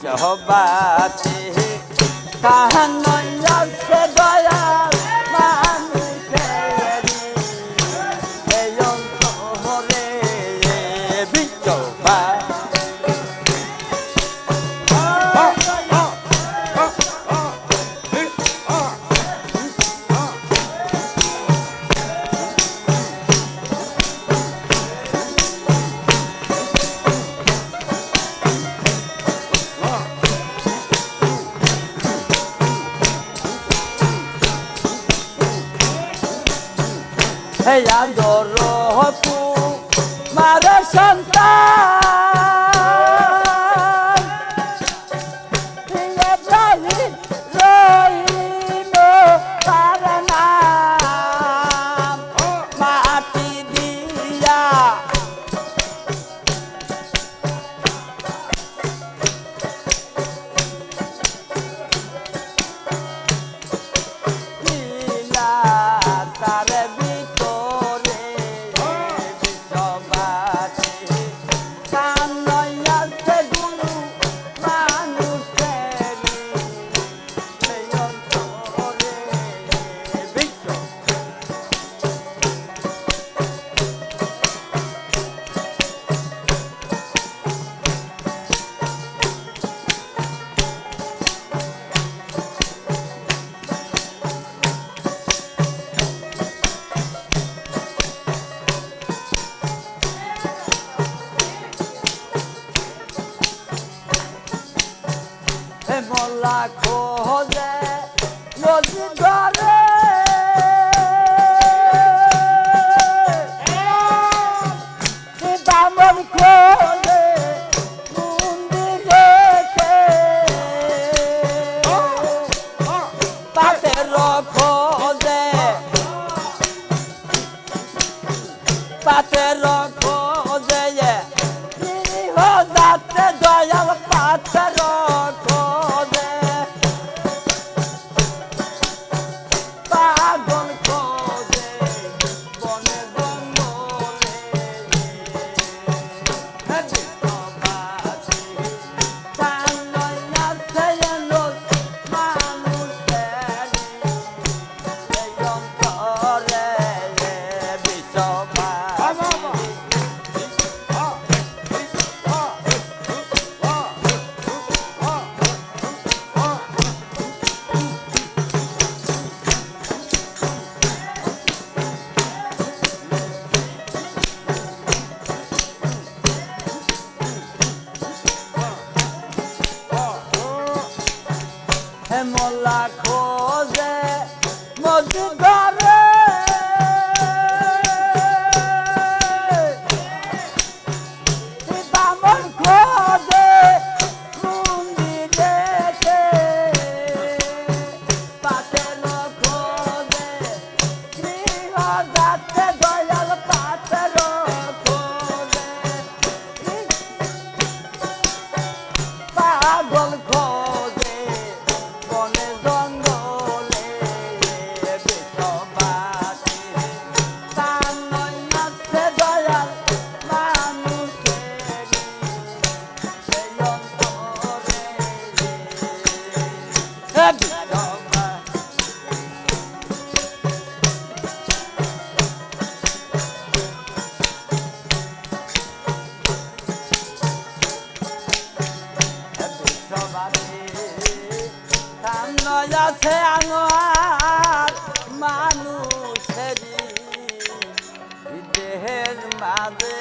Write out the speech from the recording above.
Jehovah. Hey, adoro tu, madre santa. মোল্লা খোঁজে নদী ঘরে বামন খোঁজে মুন্দি রেখে পাতের খোঁজে পাতের খোঁজে। that আছে আমার মানুষের দেহের মাঝে।